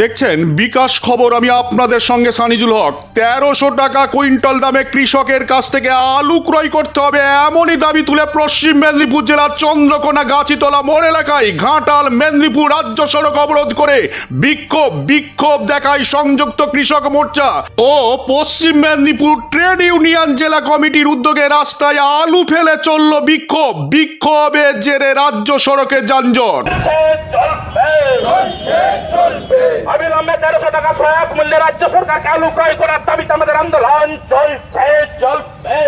দেখছেন বিকাশ খবর আমি আপনাদের সঙ্গে, সানিজুল হক। তেরোশো টাকা কুইন্টাল দামে কৃষকের কাছ থেকে আলু ক্রয় করতে হবে এমনই দাবি তুলে পশ্চিম মেদিনীপুর জেলার চন্দ্রকোনা গাছিতলা মোড় এলাকায়। ঘাটাল, মেদিনীপুর রাজ্য সড়ক অবরোধ করে বিক্ষোভ বিক্ষোভ দেখায় সংযুক্ত কৃষক মোর্চা ও পশ্চিম মেদিনীপুর ট্রেড ইউনিয়ন জেলা কমিটির উদ্যোগে রাস্তায় আলু ফেলে চলল বিক্ষোভ। বিক্ষোভের জেরে রাজ্য সড়কে যানজট। অবিলম্বে তেরোশো টাকা সহায়ক মূল্যে রাজ্য সরকারকে আলু ক্রয় করার দাবিতে আমাদের আন্দোলন চলছে চলবে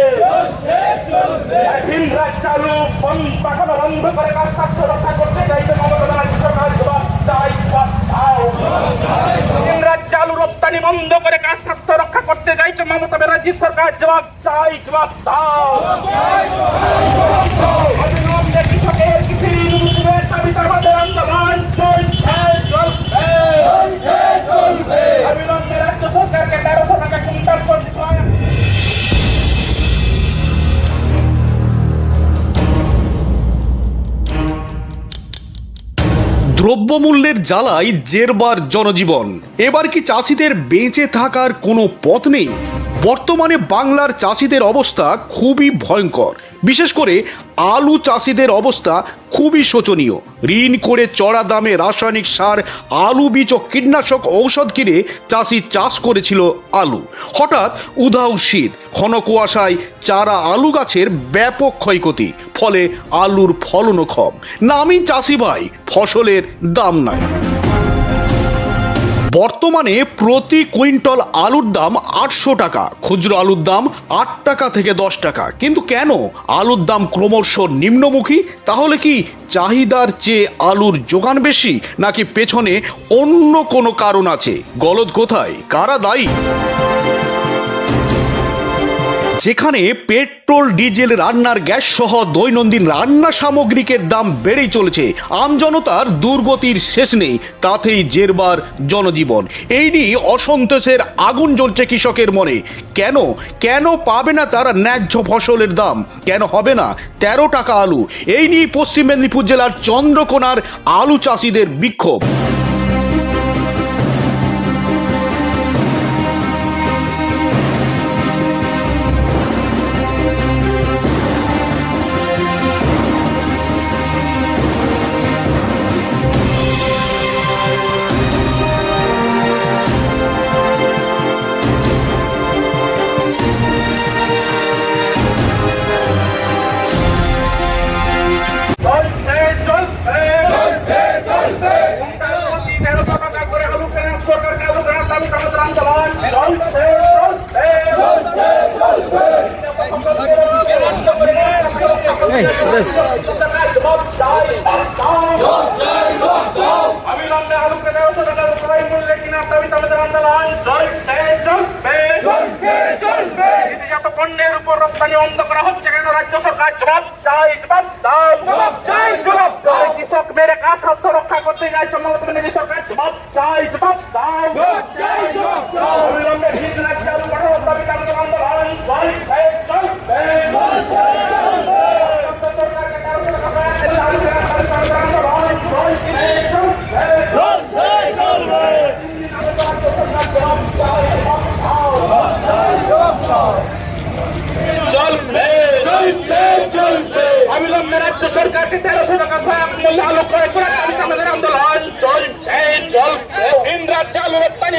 ভিন রাজ্য আলু পাঠানো বন্ধ করে কাজ স্বাস্থ্য রক্ষা করতে চাইছে মমতা ব্যানার্জি সরকার? ভিন রাজ্য আলু রপ্তানি বন্ধ করে কাজ স্বাস্থ্য রক্ষা করতে চাইছে মমতা ব্যানার্জি সরকার? জবাব চাই, জবাব দাও। অবিলম্বে কৃষকের দ্রব্যমূল্যের জ্বালাই জেরবার জনজীবন। এবার কি চাষিদের বেঁচে থাকার কোনো পথ নেই? বর্তমানে বাংলার চাষিদের অবস্থা খুবই ভয়ঙ্কর। বিশেষ করে আলু চাষিদের অবস্থা খুবই শোচনীয়। ঋণ করে চড়া দামে রাসায়নিক সার, আলু বীজ ও কীটনাশক ঔষধ কিনে চাষি চাষ করেছিল আলু। হঠাৎ উধাও শীত, ঘন কুয়াশায় চারা আলু গাছের ব্যাপক ক্ষয়ক্ষতি, ফলে আলুর ফলনও কম। নামি চাষি ভাই, ফসলের দাম নাই। বর্তমানে প্রতি কুইন্টল আলুর দাম আটশো টাকা, খুচরো আলুর দাম আট টাকা থেকে দশ টাকা। কিন্তু কেন আলুর দাম ক্রমশ নিম্নমুখী? তাহলে কি চাহিদার চেয়ে আলুর যোগান বেশি, নাকি পেছনে অন্য কোনো কারণ আছে? গলদ কোথায়? কারা দায়ী? যেখানে পেট্রোল, ডিজেল, রান্নার গ্যাস সহ দৈনন্দিন রান্না সামগ্রিকের দাম বেড়েই চলেছে। আমজনতার দুর্গতির শেষ নেই, তাতেই জেরবার জনজীবন। এই নিয়ে অসন্তোষের আগুন জ্বলছে কৃষকের মনে। কেন? কেন পাবে না তারা ন্যায্য ফসলের দাম? কেন হবে না তেরো টাকা আলু? এই নিয়ে পশ্চিম মেদিনীপুর জেলার চন্দ্রকোনার আলু চাষিদের বিক্ষোভ। সরকার জবাব চাই জবাব দাও জবাব চাই জবাব দাও অবিলম্বে ভিন রাজ্যে আলু পাঠানোর দাবিতে আমাদের আন্দোলন চলছে চলবে চলছে সরকারকে তেরোশো টাকা আলু কেনার দাবিতে আমাদের আন্দোলন চলছে চলবে চলবে চলবে চলবে অবিলম্বে রাজ্য সরকারকে তেরোশো টাকা সহায়ক মূল্য আলু ক্রয় করে দাবিতে আমাদের আন্দোলন চলছে চলবে ভিন রাজ্যে আলু রপ্তানি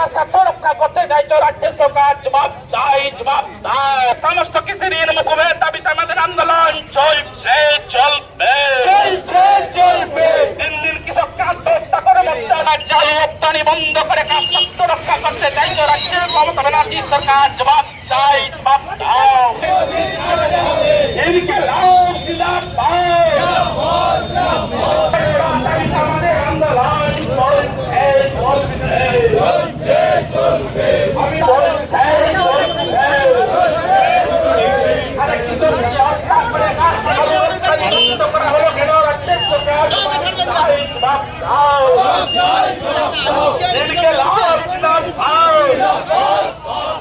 করে কাজ স্বার্থ রক্ষা করতে চাইছে রাজ্য সরকার জবাব চাই জবাব দায় সমস্ত কৃষি ঋণ মুকুবের দাবিতে আমাদের আন্দোলন চলছে চলবে। চলছে চলবে। দিন দিন কৃষককে আত্মহত্যা করে মরছে রাজ্যে আলু রপ্তানি বন্ধ করে কাজ স্বার্থ রক্ষা করতে চাইছে রাজ্যের মমতা ব্যানার্জি সরকার জবাব চাই জবাব দাও। এদিকে লাল জিন্দাবাদ। আমাদের আন্দোলন চলছে চলবে।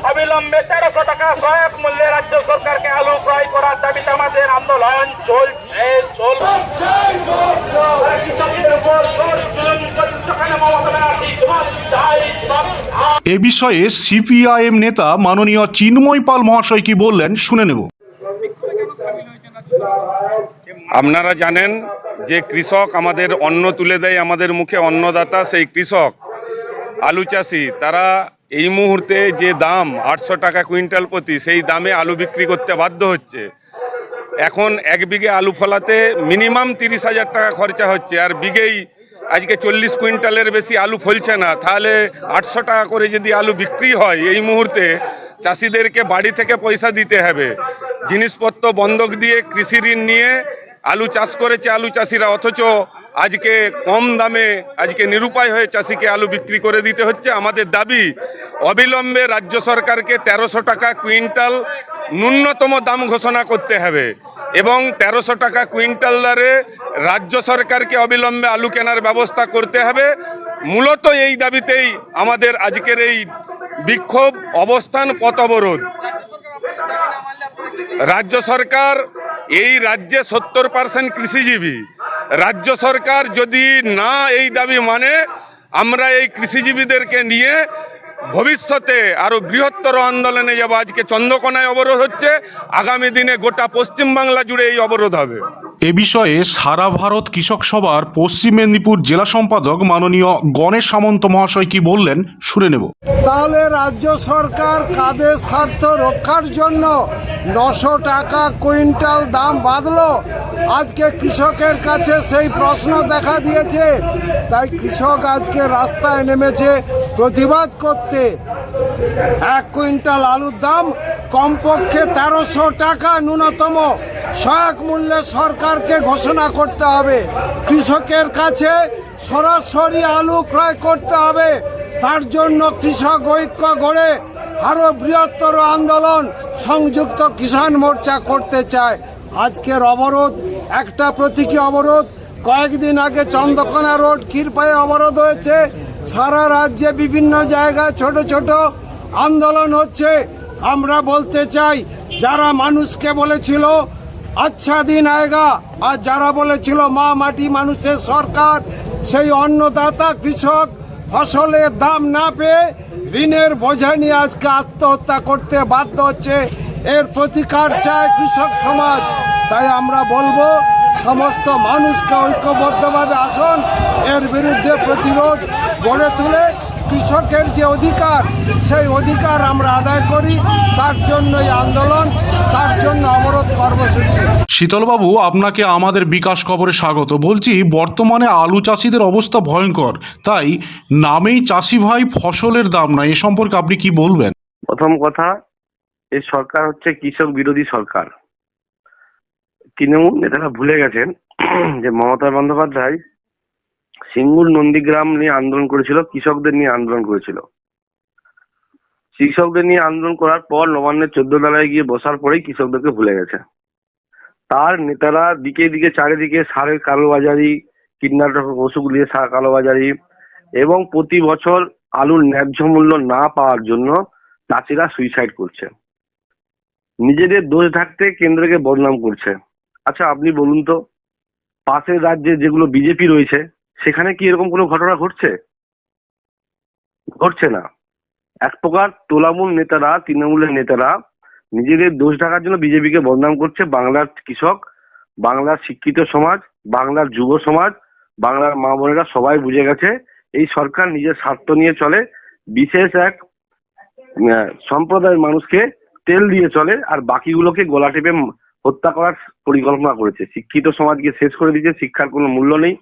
অবিলম্বে তেরোশো টাকা সহায়ক মূল্যে রাজ্য সরকারকে আলু ক্রয় করার দাবিতে আমাদের আন্দোলন চলছে চলছে মমতা ব্যানার্জি এ বিষয়ে সিপিআইএম নেতা মাননীয় চিন্ময় পাল মহাশয় কি বললেন শুনে নেব। আপনারা জানেন যে কৃষক আমাদের অন্ন তুলে দেয়, আমাদের মুখে অন্নদাতা সেই কৃষক। আলু চাষি, তারা এই মুহূর্তে যে দাম আটশো টাকা কুইন্টাল প্রতি, সেই দামে আলু বিক্রি করতে বাধ্য হচ্ছে। এখন এক বিঘে আলু ফলাতে মিনিমাম তিরিশ হাজার টাকা খরচা হচ্ছে, আর বিঘেই আজকে চল্লিশ কুইন্টালের বেশি আলু ফলছে না, তাহলে আটশো টাকা করে যদি আলু বিক্রি হয় এই মুহূর্তে চাষিদেরকে বাড়ি থেকে পয়সা দিতে হবে। জিনিসপত্র বন্ধক দিয়ে কৃষি ঋণ নিয়ে আলু চাষ করেছে আলু চাষিরা, অথচ আজকে কম দামে, আজকে নিরুপায় হয়ে চাষিকে আলু বিক্রি করে দিতে হচ্ছে। আমাদের দাবি, অবিলম্বে রাজ্য সরকারকে তেরোশো টাকা কুইন্টাল ন্যূনতম দাম ঘোষণা করতে হবে। এবং তেরোশো টাকা কুইন্টাল দরে রাজ্য সরকারকে অবিলম্বে আলু কেনার ব্যবস্থা করতে হবে। মূলত এই দাবিতেই আমাদের আজকের এই বিক্ষোভ অবস্থান পথ অবরোধ। রাজ্য সরকার এই রাজ্যে সত্তর পার্সেন্ট কৃষিজীবী। রাজ্য সরকার যদি না এই দাবি মানে আমরা এই কৃষিজীবীদেরকে নিয়ে ভবিষ্যতে আরও বৃহত্তর আন্দোলনে যাব। আজকে চন্দ্রকোনায় অবরোধ হচ্ছে। আগামী দিনে গোটা পশ্চিমবাংলা জুড়ে এই অবরোধ হবে। এ বিষয়ে সারা ভারত কৃষক সভার পশ্চিম মেদিনীপুর জেলা সম্পাদক মাননীয় গণেশ সামন্ত মহাশয় কি বললেন, শুনে নেব। তাহলে রাজ্য সরকার কাদের স্বার্থ রক্ষার জন্য নশো টাকা কুইন্টাল দাম বাঁধলো? আজকে কৃষকের কাছে সেই প্রশ্ন দেখা দিয়েছে। তাই কৃষক আজকে রাস্তায় নেমেছে প্রতিবাদ করতে। এক কুইন্টাল আলুর দাম কমপক্ষে তেরোশো টাকা ন্যূনতম। সহায়ক মূল্যে সরকারকে ঘোষণা করতে হবে। কৃষকের কাছে সরাসরি আলু ক্রয় করতে হবে। তার জন্য কৃষক ঐক্য গড়ে আরও বৃহত্তর আন্দোলন সংযুক্ত কিষাণ মোর্চা করতে চায়। আজকের অবরোধ, একটা প্রতীকী অবরোধ। কয়েকদিন আগে চন্দ্রকোনা রোড ক্ষীরপায়ে অবরোধ হয়েছে। সারা রাজ্যে বিভিন্ন জায়গায় ছোট ছোট আন্দোলন হচ্ছে। আমরা বলতে চাই, যারা মানুষকে বলেছিল আচ্ছা দিন আয়গা। আর যারা বলেছিল মা মাটি মানুষের সরকার, সেই অন্নদাতা কৃষক ফসলের দাম না পেয়ে ঋণের বোঝা নিয়ে আজকে আত্মহত্যা করতে বাধ্য হচ্ছে। এর প্রতিকার চায় কৃষক সমাজ। তাই আমরা বলব, সমস্ত মানুষকে ঐক্যবদ্ধভাবে আসুন। এর বিরুদ্ধে প্রতিরোধ গড়ে তুলে কৃষকের যে অধিকার সেই অধিকার আমরা আদায় করি। তার জন্যই আন্দোলন তার জন্য অবরোধ কর্মসূচি। শীতলবাবু আপনাকে আমাদের বিকাশ খবরে স্বাগত। বলছি বর্তমানে আলু চাষিদের অবস্থা ভয়ঙ্কর। তাই নামেই চাষি ভাই ফসলের দাম নাই। এ সম্পর্কে আপনি কি বলবেন? প্রথম কথা এই সরকার হচ্ছে কৃষক বিরোধী সরকার। তৃণমূল নেতারা ভুলে গেছেন যে মমতা বন্দ্যোপাধ্যায় সিঙ্গুর নন্দীগ্রাম নিয়ে আন্দোলন করেছিল, কৃষকদের নিয়ে আন্দোলন করেছিল। কৃষকদের নিয়ে আন্দোলন করার পর নবান্নের চোদ্দ তলায় গিয়ে বসার পরেই কৃষকদেরকে ভুলে গেছে। তার নেতারা দিকে দিকে, চারিদিকে সারের কালোবাজারি, কীটনাশক ওষুধ দিয়ে সার কালোবাজারি এবং প্রতি বছর আলুর ন্যায্য মূল্য না পাওয়ার জন্য চাষিরা সুইসাইড করছে। নিজেদের দোষ ঢাকতে কেন্দ্রকে বদনাম করছে। আচ্ছা আপনি বলুন তো, পাশের রাজ্যে যেগুলো বিজেপি রয়েছে সেখানে কি এরকম কোনো ঘটনা ঘটছে? ঘটছে না। এক প্রকার তোলামূল নেতারা, তৃণমূলের নেতারা নিজেদের দোষ ঢাকার জন্য বিজেপিকে বদনাম করছে বাংলার কৃষক, বাংলার শিক্ষিত সমাজ, বাংলার যুব সমাজ, বাংলার মা বোনেরা সবাই বুঝে গেছে, এই সরকার নিজের স্বার্থ নিয়ে চলে, বিশেষ এক সম্প্রদায়ের মানুষকে তেল দিয়ে চলে আর বাকিগুলোকে গলা টেপে হত্যা করার পরিকল্পনা করেছে। শিক্ষিত সমাজকে শেষ করে দিয়েছে, শিক্ষার কোনো মূল্য নেই।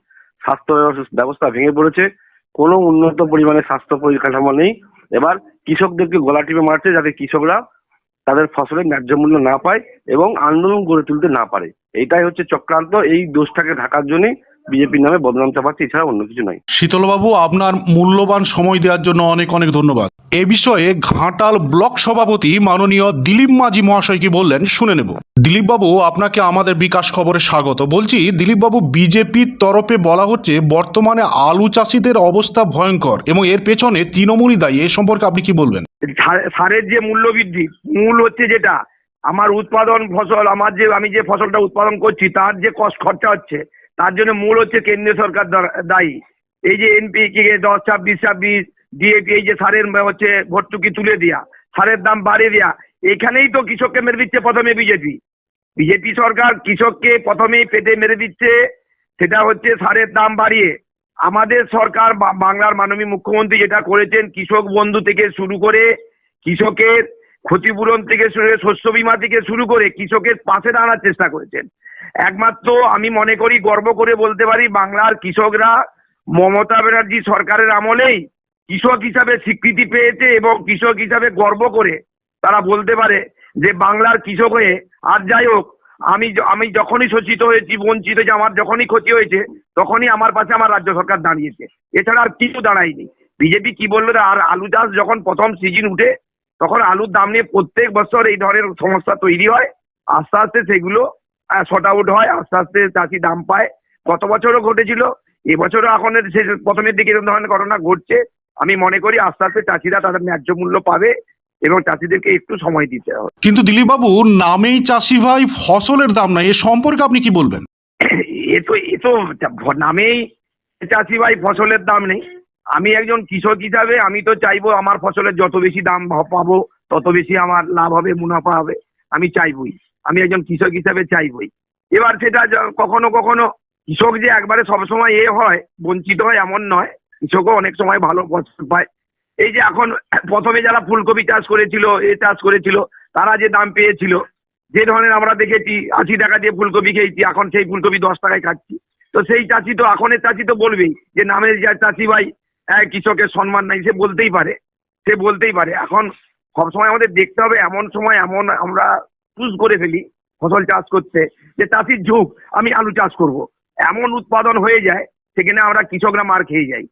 স্বাস্থ্য ব্যবস- ব্যবস্থা ভেঙে পড়েছে। কোনো উন্নত পরিমাণে স্বাস্থ্য পরিকাঠামো নেই। এবার কৃষকদেরকে গলা টিপে মারছে যাতে কৃষকরা তাদের ফসলের ন্যায্য মূল্য না পায় এবং আন্দোলন গড়ে তুলতে না পারে। এটাই হচ্ছে চক্রান্ত। এই দোষটাকে ঢাকার জন্যই বিজেপির নামে বদনাম চাপাচ্ছে এছাড়া অন্য কিছু নাই শীতলবাবু আপনার মূল্যবান সময় দেওয়ার জন্য অনেক অনেক ধন্যবাদ। এ বিষয়ে ঘাটাল ব্লক সভাপতি মাননীয় দিলীপ মাঝি মহাশয় কি বললেন শুনে নেব। দিলীপবাবু আপনাকে আমাদের বিকাশ খবরে স্বাগত। বলছি দিলীপবাবু বিজেপির তরফে বলা হচ্ছে বর্তমানে আলু চাষিদের অবস্থা ভয়ঙ্কর এবং এর পেছনে তৃণমূলই দায়ী। এ সম্পর্কে আপনি কি বলবেন? সার- সারের যে মূল্য বৃদ্ধি মূল হচ্ছে যেটা আমার উৎপাদন ফসল আমার যে আমি যে ফসলটা উৎপাদন করছি তার যে কষ্ট খরচা হচ্ছে তার জন্য মূল হচ্ছে কেন্দ্রীয় সরকার দায়ী। এই যে এনপি এনপিকে দশ, ছাব্বিশ ছাব্বিশ ডিএপি এই যে সারের হচ্ছে ভর্তুকি তুলে দেয়া, সারের দাম বাড়িয়ে দেয়া, এখানেই তো কৃষককে মেরে দিচ্ছে প্রথমে বিজেপি বিজেপি সরকার কৃষককে প্রথমেই পেটে মেরে দিচ্ছে, সেটা হচ্ছে সারের দাম বাড়িয়ে। আমাদের সরকার বাংলার মাননীয় মুখ্যমন্ত্রী যেটা করেছেন, কৃষক বন্ধু থেকে শুরু করে কৃষকের ক্ষতিপূরণ থেকে শুরু শস্য বীমা থেকে শুরু করে কৃষকের পাশে দাঁড়ানোর চেষ্টা করেছেন। একমাত্র আমি মনে করি, গর্ব করে বলতে পারি, বাংলার কৃষকরা মমতা ব্যানার্জি সরকারের আমলেই কৃষক হিসাবে স্বীকৃতি পেয়েছে এবং কৃষক হিসাবে গর্ব করে তারা বলতে পারে যে বাংলার কৃষক হয়ে আর যাই হোক, আমি আমি যখনই শোষিত হয়েছি, বঞ্চিত হয়েছি, আমার যখনই ক্ষতি হয়েছে, তখনই আমার পাশে আমার রাজ্য সরকার দাঁড়িয়েছে। এছাড়া আর কিছু দাঁড়ায়নি। বিজেপি কি বলল আর আলু চাষ যখন প্রথম সিজন উঠে তখন আলুর দাম নিয়ে প্রত্যেক বছর এই ধরনের সমস্যা তৈরি হয়। আস্তে আস্তে সেগুলো শর্ট আউট হয় আস্তে আস্তে চাষি দাম পায়। গত বছরও ঘটেছিল এবছরও এখন প্রথমের দিকে এরকম ধরনের ঘটনা ঘটছে। আমি মনে করি আস্তে আস্তে চাষিরা তাদের ন্যায্য মূল্য পাবে এবং চাষিদেরকে একটু সময় দিতে হবে। কিন্তু দিলীপ বাবু নামেই চাষি ভাই ফসলের দাম নাই এ সম্পর্কে আপনি কি বলবেন? এ তো এ তো নামেই চাষি ভাই ফসলের দাম নেই। আমি একজন কৃষক হিসাবে আমি তো চাইব আমার ফসলের যত বেশি দাম পাবো, তত বেশি আমার লাভ হবে, মুনাফা হবে। আমি চাইবই। আমি একজন কৃষক হিসাবে চাইবই। এবার সেটা কখনো কখনো কৃষক যে একবারে সবসময় এ হয়, বঞ্চিত হয়, এমন নয়। কৃষকও অনেক সময় ভালো ফসল পায়। এই যে এখন প্রথমে যারা ফুলকপি চাষ করেছিল, এ চাষ করেছিল, তারা যে দাম পেয়েছিল, যে ধরনের আমরা দেখেছি, আশি টাকা দিয়ে ফুলকপি খেয়েছি, এখন সেই ফুলকপি দশ টাকায় খাচ্ছি। তো সেই চাষি তো, এখনের চাষি তো বলবেই যে, নামের চাষি ভাই কৃষকের সম্মান নাই, সে বলতেই পারে, সে বলতেই পারে। এখন সবসময় আমাদের দেখতে হবে, এমন সময় এমন আমরা চুজ করে ফেলি ফসল চাষ করতে, যে চাষির ঝুঁক, আমি আলু চাষ করব। এমন উৎপাদন হয়ে যায়, সেখানে আমরা কৃষকরা মার খেয়ে যাই।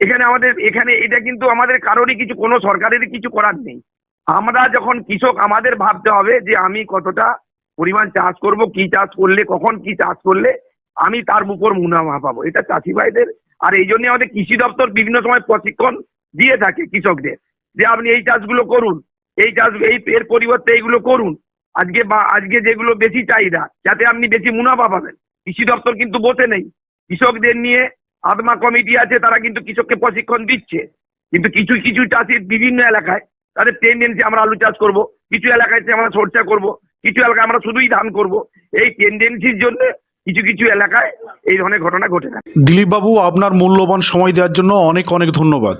এখানে আমাদের, এখানে এটা কিন্তু আমাদের কারোরই কিছু, কোনো সরকারেরই কিছু করার নেই। আমরা যখন কৃষক, আমাদের ভাবতে হবে যে আমি কতটা পরিমাণ চাষ করব, কি চাষ করলে, কখন কি চাষ করলে আমি তার উপর মুনাফা পাবো। এটা চাষি ভাইদের আর এই জন্য আমাদের কৃষি দপ্তর বিভিন্ন সময় প্রশিক্ষণ দিয়ে থাকে কৃষকদের যে আপনি এই চাষগুলো করুন, এই চাষ, এই এর পরিবর্তে এইগুলো করুন। আজকে বা, আজকে যেগুলো বেশি চাহিদা, যাতে আপনি বেশি মুনাফা পাবেন। কৃষি দপ্তর কিন্তু বসে নেই। কৃষকদের নিয়ে আত্মা কমিটি আছে, তারা কিন্তু কৃষককে প্রশিক্ষণ দিচ্ছে। কিন্তু কিছু কিছু চাষির বিভিন্ন এলাকায় তাদের টেন্ডেন্সি আমরা আলু চাষ করব, কিছু এলাকায় আমরা সরষা করব, কিছু এলাকায় আমরা শুধুই ধান করব। এই টেন্ডেন্সির জন্য কিছু কিছু এলাকায় এই ধরনের ঘটনা ঘটে থাকে। দিলীপ বাবু আপনার মূল্যবান সময় দেওয়ার জন্য অনেক অনেক ধন্যবাদ।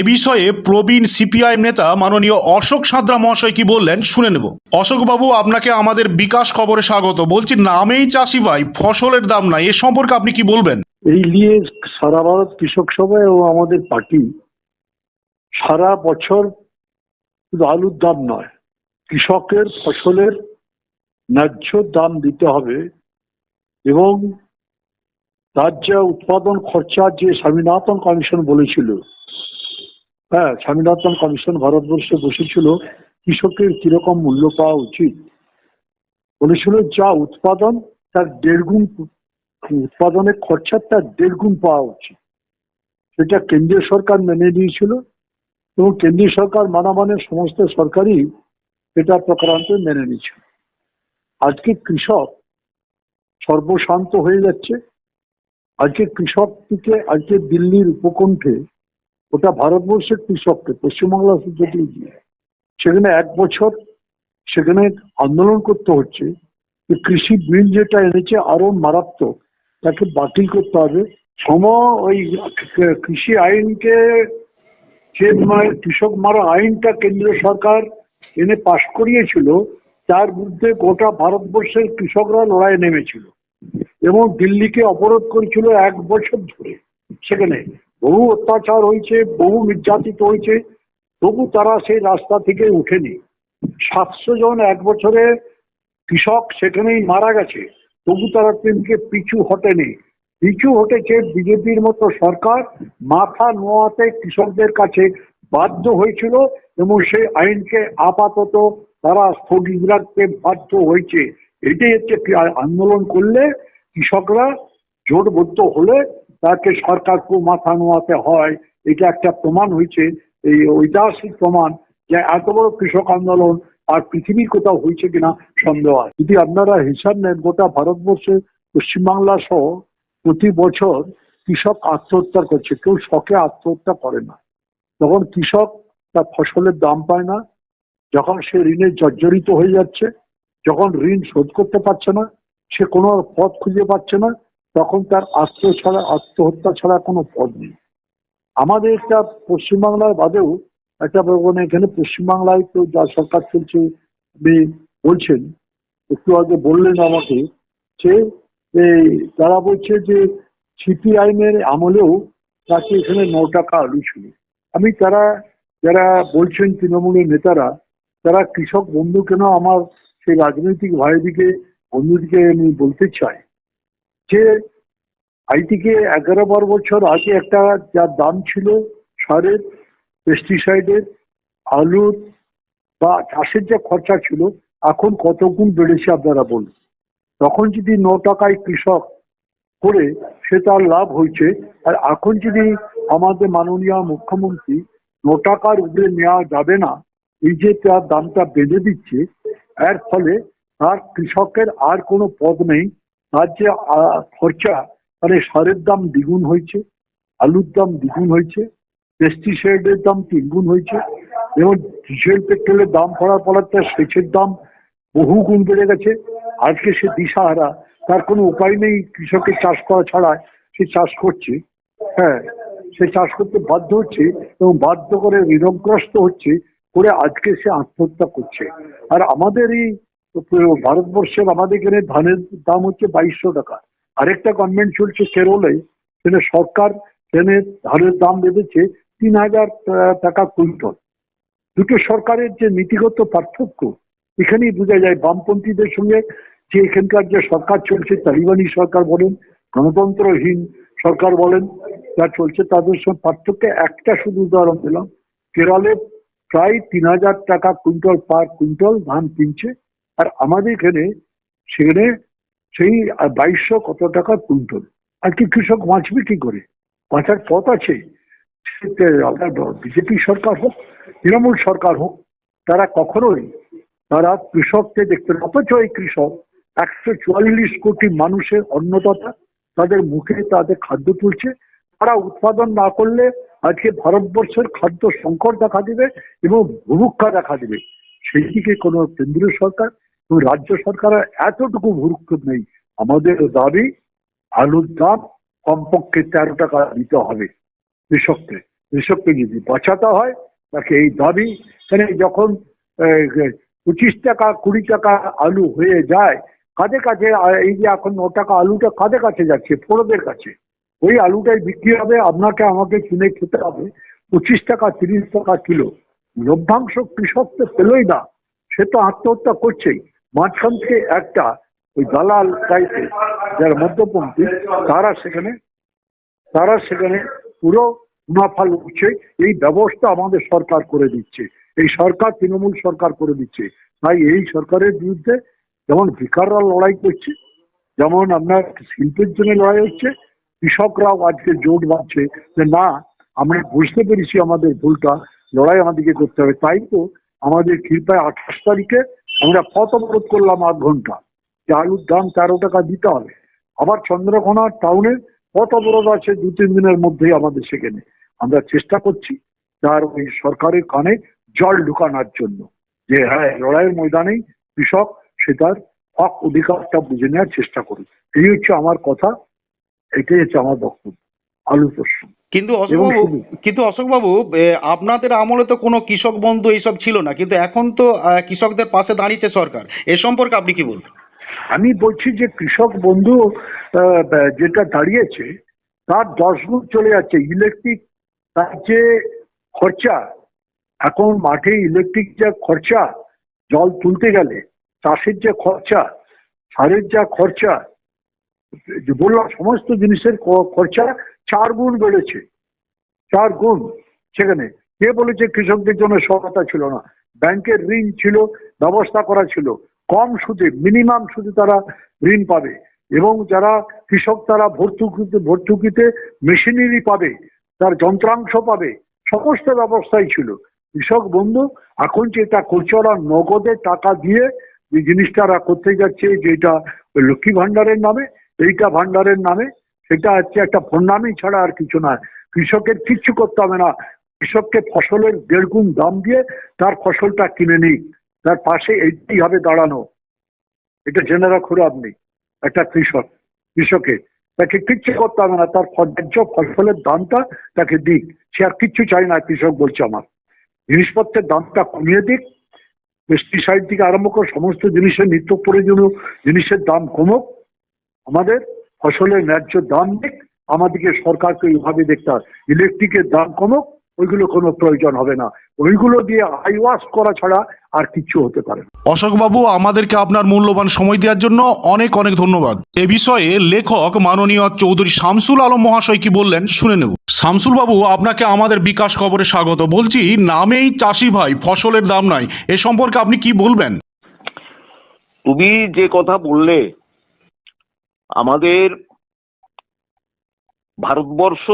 এ বিষয়ে প্রবীণ সিপিআইএম নেতা মাননীয় অশোক সাঁতরা মহাশয় কি বললেন শুনে নেব। অশোক বাবু আপনাকে আমাদের বিকাশ খবরে স্বাগত। বলছি নামেই চাষি ভাই ফসলের দাম নাই এ সম্পর্কে আপনি কি বলবেন? এই নিয়ে সারা ভারত কৃষক সভা ও আমাদের পার্টি সারা বছর শুধু আলুর দাম নয় কৃষকের ফসলের ন্যায্য দাম দিতে হবে এবং তার যা উৎপাদন খরচা যে স্বামীনাথন কমিশন বলেছিল হ্যাঁ স্বামীনাথন কমিশন ভারতবর্ষে বসেছিল, কৃষকের কীরকম মূল্য পাওয়া উচিত। বলেছিল যা উৎপাদন, তার দেড় গুণ উৎপাদনের খরচা, তার দেড় গুণ পাওয়া উচিত। সেটা কেন্দ্রীয় সরকার মেনে নিয়েছিল এবং কেন্দ্রীয় সরকার মানা মানে সমস্ত সরকারই এটা প্রকারান্তে মেনে নিয়েছিল। আজকে কৃষক সর্বশান্ত হয়ে যাচ্ছে। আজকে কৃষক থেকে আজকে দিল্লির উপকণ্ঠে ওটা ভারতবর্ষের কৃষককে পশ্চিমবাংলা যদি সেখানে এক বছর সেখানে আন্দোলন করতে হচ্ছে, যে কৃষি বিল যেটা এনেছে আরও মারাত্মক, তাকে বাতিল করতে হবে। সম ওই কৃষি আইনকে যে কৃষক মারা আইনটা কেন্দ্রীয় সরকার এনে পাশ করিয়েছিল তার বিরুদ্ধে গোটা ভারতবর্ষের কৃষকরা লড়াই নেমেছিল এবং দিল্লিকে অবরোধ করেছিল এক বছর ধরে। সেখানে বহু অত্যাচার হয়েছে, বহু নির্যাতিত হয়েছে, তবু তারা সেই রাস্তা থেকে উঠেনি। সাতশো জন এক বছরে কৃষক সেখানেই মারা গেছে, তবু তারা তিনকে পিছু হটেনি। পিছু হটেছে বিজেপির মতো সরকার, মাথা নোয়াতে কৃষকদের কাছে বাধ্য হয়েছিল এবং সেই আইনকে আপাতত তারা স্থগিত রাখতে বাধ্য হয়েছে। এটাই হচ্ছে আন্দোলন করলে কৃষকরা জোটবদ্ধ হলে তাকে সরকারকে মাথা নোয়াতে হয়। এটা একটা প্রমাণ হয়েছে। এই ঐতিহাসিক প্রমাণ যে এত বড় কৃষক আন্দোলন আর পৃথিবীর কোথাও হয়েছে কিনা সন্দেহ আছে যদি আপনারা হিসাব নেন, গোটা ভারতবর্ষে, পশ্চিমবাংলা সহ প্রতি বছর কৃষক আত্মহত্যা করছে। কেউ শখে আত্মহত্যা করে না। তখন কৃষক তার ফসলের দাম পায় না যখন সে ঋণে জর্জরিত হয়ে যাচ্ছে, যখন ঋণ শোধ করতে পারছে না, সে কোনো পথ খুঁজে পাচ্ছে না, তখন তার আত্ম ছাড়া, আত্মহত্যা ছাড়া কোনো পথ নেই। আমাদের একটা পশ্চিমবাংলার বাদেও একটা মানে এখানে পশ্চিমবাংলায় তো যা সরকার চলছে, আপনি বলছেন, একটু আগে বললেন আমাকে যে এই তারা বলছে যে সিপিআইএমের আমলেও তাকে এখানে ন টাকা আলু ছিল আমি তারা, যারা বলছেন তৃণমূলের নেতারা তারা কৃষক বন্ধু কেন আমার সেই রাজনৈতিক ভাইদিকে বন্ধুদিকে আমি বলতে চাই? যে আইটিকে এগারো বারো বছর আগে একটা যা দাম ছিল সারের পেস্টিসাইডের আলুর বা চাষের যা খরচা ছিল, এখন কত গুণ বেড়েছে আপনারা বলুন? তখন যদি ন টাকায় কৃষক করে সে তার লাভ হয়েছে, আর এখন যদি আমাদের মাননীয় মুখ্যমন্ত্রী ন টাকার উপরে নেওয়া যাবে না এই যে তার দামটা বেঁধে দিচ্ছে, এর ফলে তার কৃষকের আর কোনো পদ নেই। তার যে খরচা মানে সারের দাম দ্বিগুণ হয়েছে, আলুর দাম দ্বিগুণ হয়েছে, পেস্টিসাইডের দাম তিনগুণ হয়েছে, এবং ডিজেল, পেট্রোলের দাম পড়ার পর তার সেচের দাম বহু গুণ বেড়ে গেছে। আজকে সে দিশাহারা, তার কোনো উপায় নেই কৃষকের চাষ করা ছাড়া, সে চাষ করছে। হ্যাঁ সে চাষ করতে বাধ্য হচ্ছে এবং বাধ্য করে ঋণগ্রস্ত হচ্ছে করে আজকে সে আত্মহত্যা করছে। আর আমাদের এই ভারতবর্ষের আমাদের এখানে ধানের দাম হচ্ছে বাইশশো টাকা। আরেকটা গভর্নমেন্ট চলছে কেরলে, সেখানে সরকার সেখানে ধানের দাম বেঁধেছে তিন হাজার টাকা কুইন্টল। দুটো সরকারের যে নীতিগত পার্থক্য, এখানেই বোঝা যায় বামপন্থীদের সঙ্গে যে এখানকার যে সরকার চলছে, তালিবানি সরকার বলেন, গণতন্ত্রহীন সরকার বলেন, যা চলছে, তাদের সঙ্গে পার্থক্য একটা শুধু উদাহরণ দিলাম, কেরলে প্রায় তিন হাজার টাকা কুইন্টল পার কুইন্টল ধান কিনছে। আর আমাদের এখানে সেখানে সেই বাইশশো কত টাকা কুইন্টল। আর কি কৃষক বাঁচবে কি করে? বাঁচার পথ আছে। বিজেপি সরকার হোক, তৃণমূল সরকার হোক, তারা কখনোই তারা কৃষককে দেখতে। অথচ এই কৃষক একশো চুয়াল্লিশ কোটি মানুষের অন্নদাতা, তাদের মুখে তাদের খাদ্য তুলছে। তারা উৎপাদন না করলে আজকে ভারতবর্ষের খাদ্য সংকট দেখা দিবে এবং ভুভুক্ষা দেখা দিবে। সেই দিকে কোনো কেন্দ্রীয় সরকার এবং রাজ্য সরকারের এতটুকু ভুরুক্ষেপ নেই। আমাদের দাবি, আলুর দাম কমপক্ষে তেরো টাকা দিতে হবে কৃষককে। কৃষককে যদি বাঁচাতে হয়, তাকে এই দাবি মানে যখন পঁচিশ টাকা, কুড়ি টাকা আলু হয়ে যায় কাদের কাছে এই যে এখন ন টাকা আলুটা কাদের কাছে যাচ্ছে ফোড়দের কাছে ওই আলুটাই বিক্রি হবে, আপনাকে আমাকে কিনে খেতে হবে। পঁচিশ টাকা, তিরিশ টাকা কিলো। লভ্যাংশ কৃষক তো পেলই না, সে তো আত্মহত্যা করছেই। মাঝখান থেকে একটা ওই দালাল টাইপের যারা মধ্যপন্থী তারা সেখানে তারা সেখানে পুরো মুনাফা লুটছে। এই ব্যবস্থা আমাদের সরকার করে দিচ্ছে। এই সরকার, তৃণমূল সরকার করে দিচ্ছে। তাই এই সরকারের বিরুদ্ধে যেমন বেকাররা লড়াই করছে, যেমন আপনার শিল্পের জন্য লড়াই হচ্ছে কৃষকরাও আজকে জোট বাঁধছে যে না, আমরা বুঝতে পেরেছি আমাদের ভুলটা, লড়াই আমাদেরকে করতে হবে। তাই তো আমাদের কৃপায় আঠাশ তারিখে আমরা পথ অবরোধ করলাম আধ ঘণ্টা। যে আলুর দাম তেরো টাকা দিতে হবে। আবার চন্দ্রকোনা টাউনে পথ অবরোধ আছে দু, তিন দিনের মধ্যেই আমাদের সেখানে। আমরা চেষ্টা করছি তার ওই সরকারের কানে জল ঢুকানোর জন্য। যে হ্যাঁ লড়াইয়ের ময়দানেই কৃষক সে তার হক, অধিকারটা বুঝে নেওয়ার চেষ্টা করুক। এই হচ্ছে আমার কথা। এটাই হচ্ছে আমার বক্তব্য আলু প্রশ্ন। কিন্তু অশোকবাবু কিন্তু অশোকবাবু আপনাদের আমলে তো কোনো কৃষক বন্ধু এইসব ছিল না কিন্তু এখন তো কৃষকদের পাশে দাঁড়িয়েছে সরকার। এ সম্পর্কে আপনি কি বলবেন? আমি বলছি যে কৃষক বন্ধু যেটা দাঁড়িয়েছে তার দশ গুণ চলে যাচ্ছে। ইলেকট্রিক তার যে খরচা এখন মাঠে ইলেকট্রিক যা খরচা জল তুলতে গেলে চাষের যে খরচা সারের যা খরচা যে বললাম, সমস্ত জিনিসের খরচা চার গুণ বেড়েছে। চার গুণ। সেখানে কে বলেছে কৃষকদের জন্য সহায়তা ছিল না? ব্যাংকের ঋণ ছিল, ব্যবস্থা করা ছিল। কম সুদে, মিনিমাম সুদে তারা ঋণ পাবে এবং যারা কৃষক তারা ভর্তুকিতে ভর্তুকিতে মেশিনারি পাবে, তার যন্ত্রাংশ পাবে। সমস্ত ব্যবস্থাই ছিল। কৃষক বন্ধু, এখন যেটা করছে, ওরা নগদে টাকা দিয়ে যে জিনিসটা করতে যাচ্ছে, যেটা লক্ষ্মী ভান্ডারের নামে এইটা ভান্ডারের নামে, সেটা হচ্ছে একটা ফন্ডামি ছাড়া আর কিছু নয়। কৃষকের কিচ্ছু করতে হবে না। কৃষককে ফসলের দেড় গুণ দাম দিয়ে তার ফসলটা কিনে নিক। তার পাশে এইটাই হবে দাঁড়ানো। এটা জেনে রাখুন আপনি, একটা কৃষক, কৃষকে। তাকে কিচ্ছু করতে হবে না, তার ন্যায্য ফসলের দামটা তাকে দিক। সে আর কিচ্ছু চাই না, কৃষক বলছে আমার। জিনিসপত্রের দামটা কমিয়ে দিক। পেস্টিসাইড থেকে আরম্ভ করে সমস্ত জিনিসের নিত্য প্রয়োজনীয় জিনিসের দাম কমুক। আমাদের ফসলের ন্যায্য দাম দিক আমাদেরকে সরকারকে এইভাবে দেখতে হয়। ইলেকট্রিকের দাম কমুক ওইগুলো কোনো প্রয়োজন হবে না। ওইগুলো দিয়ে আই ওয়াশ করা ছাড়া আর কিচ্ছু হতে পারে না। অশোকবাবু আমাদেরকে আপনার মূল্যবান সময় দেওয়ার জন্য অনেক অনেক ধন্যবাদ। এ বিষয়ে লেখক মাননীয় চৌধুরী শামসুল আলম মহাশয় কি বললেন শুনে নেব। শামসুল বাবু আপনাকে আমাদের বিকাশ খবরে স্বাগত। বলছি নামেই চাষি ভাই ফসলের দাম নাই। এ সম্পর্কে আপনি কি বলবেন? তুমি যে কথা বললে আমাদের ভারতবর্ষ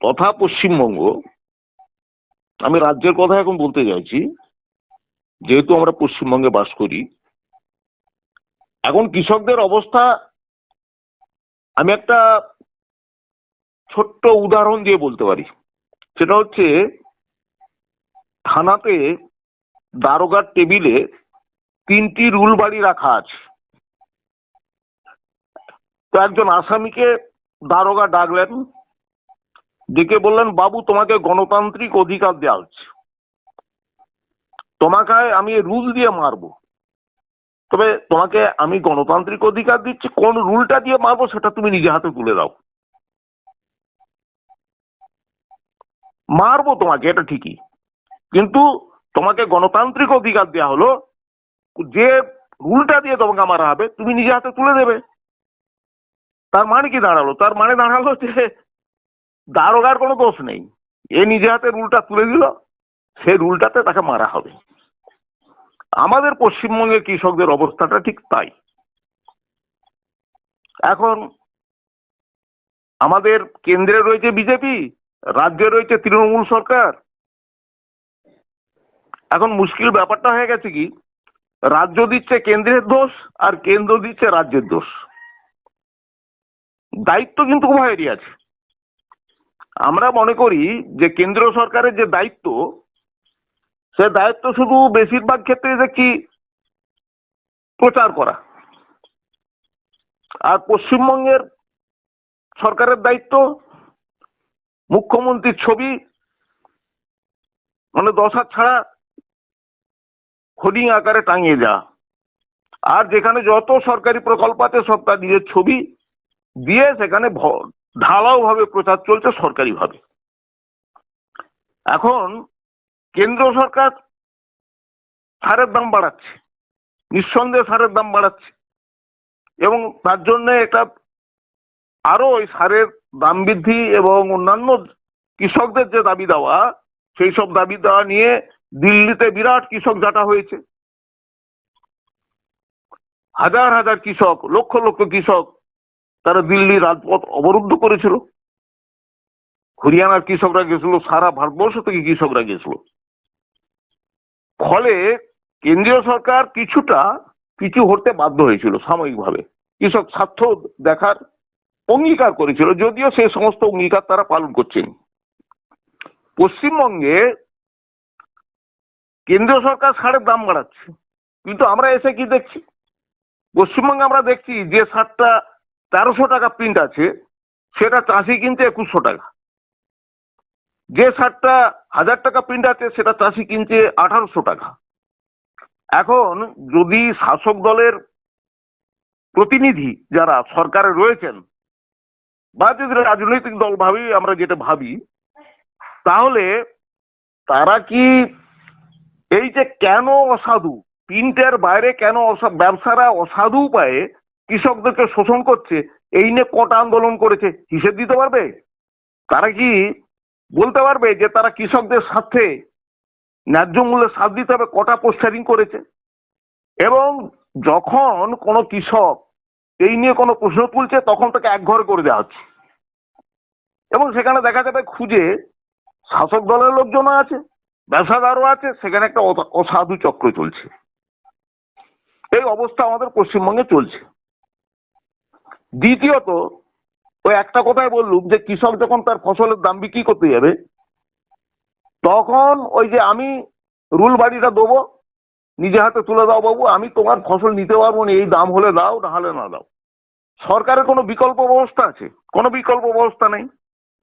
তথা পশ্চিমবঙ্গ, আমি রাজ্যের কথা এখন বলতে চাইছি, যেহেতু আমরা পশ্চিমবঙ্গে বাস করি, এখন কৃষকদের অবস্থা, আমি একটা ছোট্ট উদাহরণ দিয়ে বলতে পারি। সেটা হচ্ছে, থানাতে দারোগার টেবিলে তিনটি রুল বাড়ি রাখা আছে। তো একজন আসামিকে দারোগা ডাকলেন, ডেকে বললেন, বাবু, তোমাকে গণতান্ত্রিক অধিকার দেওয়া হচ্ছে। তোমাকে আমি রুল দিয়ে মারবো। তবে তোমাকে আমি গণতান্ত্রিক অধিকার দিচ্ছি। কোন রুলটা দিয়ে মারবো সেটা তুমি নিজে হাতে তুলে দাও। মারবো তোমাকে, এটা ঠিকই। কিন্তু তোমাকে গণতান্ত্রিক অধিকার দেওয়া হলো। যে রুলটা দিয়ে তোমাকে মারা হবে, তুমি নিজে হাতে তুলে দেবে। তার মানে কি দাঁড়াল? তার মানে দাঁড়াল যে দারোগার কোনো দোষ নেই। এ নিজে হাতে রুলটা তুলে দিল সেই রুলটাতে তাকে মারা হবে। আমাদের পশ্চিমবঙ্গের কৃষকদের অবস্থাটা ঠিক তাই। এখন আমাদের কেন্দ্রে রয়েছে বিজেপি, রাজ্যে রয়েছে তৃণমূল সরকার। এখন মুশকিল ব্যাপারটা হয়ে গেছে কি? রাজ্য দিচ্ছে কেন্দ্রের দোষ আর কেন্দ্র দিচ্ছে রাজ্যের দোষ। দায়িত্ব কিন্তু উভয়েরই আছে। আমরা মনে করি যে কেন্দ্র সরকারের যে দায়িত্ব, সে দায়িত্ব শুধু বেশিরভাগ ক্ষেত্রে দেখছি প্রচার করা। আর পশ্চিমবঙ্গের সরকারের দায়িত্ব, মুখ্যমন্ত্রীর ছবি মানে দশ ছাড়া হোর্ডিং আকারে টাঙিয়ে দেওয়া আর যেখানে যত সরকারি প্রকল্প আছে, সব তার নিজের ছবি। দিয়ে সেখানে ঢালাওভাবে প্রচার চলছে সরকারিভাবে। এখন কেন্দ্র সরকার সারের দাম বাড়াচ্ছে, নিঃসন্দেহে সারের দাম বাড়াচ্ছে। এবং তার জন্য এটা আরও ওই সারের দাম বৃদ্ধি এবং অন্যান্য কৃষকদের যে দাবি দেওয়া, সেই সব দাবি দেওয়া নিয়ে দিল্লিতে বিরাট কৃষক জাটা হয়েছে। হাজার হাজার কৃষক, লক্ষ লক্ষ কৃষক তারা দিল্লি রাজপথ অবরুদ্ধ করেছিল। হরিয়ানার কৃষকরা গেছিল, সারা ভারতবর্ষ থেকে কৃষকরা গেছিল। ফলে কেন্দ্রীয় সরকার কিছুটা পিছু হতে বাধ্য হয়েছিল সাময়িকভাবে। কৃষক স্বার্থ দেখার অঙ্গীকার করেছিল, যদিও সেই সমস্ত অঙ্গীকার তারা পালন করছেন। পশ্চিমবঙ্গে কেন্দ্রীয় সরকার সারের দাম বাড়াচ্ছে, কিন্তু আমরা এসে কি দেখছি? পশ্চিমবঙ্গে আমরা দেখছি যে সারটা তেরোশো টাকা প্রিন্ট আছে, সেটা চাষি কিনছে একুশশো টাকা। যে সারটা হাজার টাকা প্রিন্ট আছে, সেটা চাষি কিনছে আঠারোশো টাকা। এখন যদি শাসক দলের প্রতিনিধি যারা সরকারে রয়েছেন, বা যদি রাজনৈতিক দল ভাবি, আমরা যেটা ভাবি, তাহলে তারা কি এই যে কেন অসাধু প্রিন্টের বাইরে কেন ব্যবসারা অসাধু উপায়ে কৃষকদেরকে শোষণ করছে, এই নিয়ে কটা আন্দোলন করেছে, হিসেব দিতে পারবে? তারা কি বলতে পারবে যে তারা কৃষকদের স্বার্থে ন্যায্য মূল্যে সাথ দিতে হবে, কটা পোস্টারিং করেছে? এবং যখন কোনো কৃষক এই নিয়ে কোনো প্রশ্ন তুলছে, তখন তাকে এক ঘরে করে দেওয়া হচ্ছে। এবং সেখানে দেখা যাবে খুঁজে শাসক দলের লোকজনও আছে ব্যবসাদারও আছে, সেখানে একটা অসা- অসাধু চক্র চলছে। এই অবস্থা আমাদের পশ্চিমবঙ্গে চলছে। দ্বিতীয়ত ওই একটা কথাই বললুম যে কৃষক যখন তার ফসলের দাম বিক্রি করতে যাবে, তখন ওই যে আমি রুল বাড়িটা দেবো, নিজে হাতে তুলে দাও বাবু, আমি তোমার ফসল নিতে পারব না, এই দাম হলে দাও, না হলে না দাও। সরকারের কোনো বিকল্প ব্যবস্থা আছে? কোনো বিকল্প ব্যবস্থা নেই?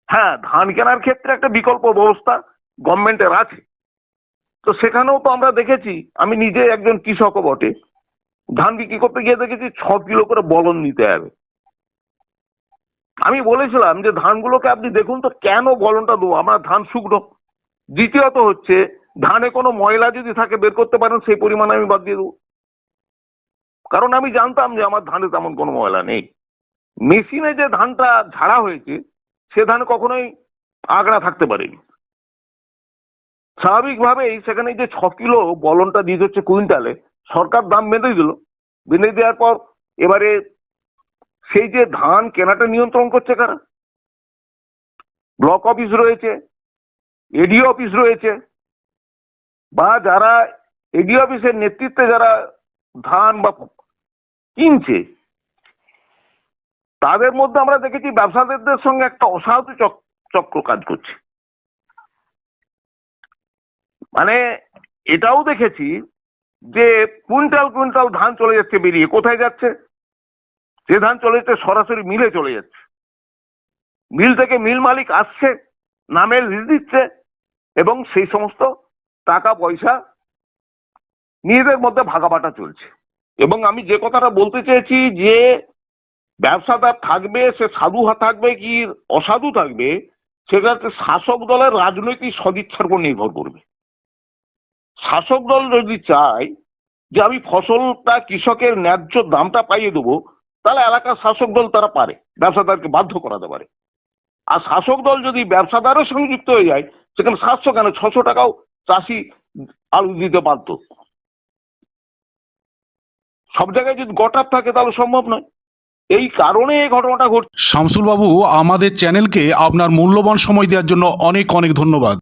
হ্যাঁ ধান কেনার ক্ষেত্রে একটা বিকল্প ব্যবস্থা গভর্নমেন্টের আছে। তো সেখানেও তো আমরা দেখেছি, আমি নিজে একজন কৃষকও বটে, ধান বিক্রি করতে গিয়ে দেখেছি ছ কিলো করে বলন নিতে হবে। আমি বলেছিলাম যে ধানগুলোকে আপনি দেখুন তো কেন গলনটা দেবো আমার ধান শুকনো। দ্বিতীয়ত হচ্ছে, ধানে কোনো ময়লা যদি থাকে বের করতে পারেন, সেই পরিমাণে আমি বাদ দিয়ে দেবো। কারণ আমি জানতাম যে আমার ধানে তেমন কোনো ময়লা নেই। মেশিনে যে ধানটা ঝাড়া হয়েছে, সে ধান কখনোই আগড়া থাকতে পারেনি। স্বাভাবিকভাবেই সেখানে যে ছ কিলো বলনটা দিয়ে হচ্ছে কুইন্টালে, সরকার দাম বেঁধে দিল। বেঁধে দেওয়ার পর এবারে সেই যে ধান কেনাটা নিয়ন্ত্রণ করছে কারা? ব্লক অফিস রয়েছে এডিও অফিস রয়েছে, বা যারা এডিও অফিসের নেতৃত্বে যারা ধান বা কিনছে, তাদের মধ্যে আমরা দেখেছি ব্যবসাদারদের সঙ্গে একটা অসাধু চক- চক্র কাজ করছে। মানে এটাও দেখেছি যে কুইন্টাল কুইন্টাল ধান চলে যাচ্ছে বেরিয়ে, কোথায় যাচ্ছে? যে ধান চলে যাচ্ছে সরাসরি মিলে চলে যাচ্ছে। মিল থেকে মিল মালিক আসছে নামে লিজ দিচ্ছে, এবং সেই সমস্ত টাকা পয়সা নিজেদের মধ্যে ভাগাবাটা চলছে। এবং আমি যে কথাটা বলতে চেয়েছি যে ব্যবসাদার থাকবে, সে সাধু থাকবে কি অসাধু থাকবে, সেটা হচ্ছে শাসক দলের রাজনৈতিক সদিচ্ছার উপর নির্ভর করবে। শাসক দল যদি চায় যে আমি ফসলটা কৃষকের ন্যায্য দামটা পাইয়ে দেবো তাহলে এলাকার শাসক দল তারা পারে, ব্যবসাদারকে বাধ্য করাতে পারে। আর শাসক দল যদি ব্যবসাদারের সঙ্গে যুক্ত হয়ে যায়, সেখানে সাতশো কেন? ছশো টাকাও চাষি আলু দিতে বাধ্য। সব জায়গায় যদি গটার থাকে, তাহলে সম্ভব নয়। এই কারণে এই ঘটনাটা ঘটছে। শামসুল বাবু, আমাদের চ্যানেলকে আপনার মূল্যবান সময় দেওয়ার জন্য অনেক অনেক ধন্যবাদ।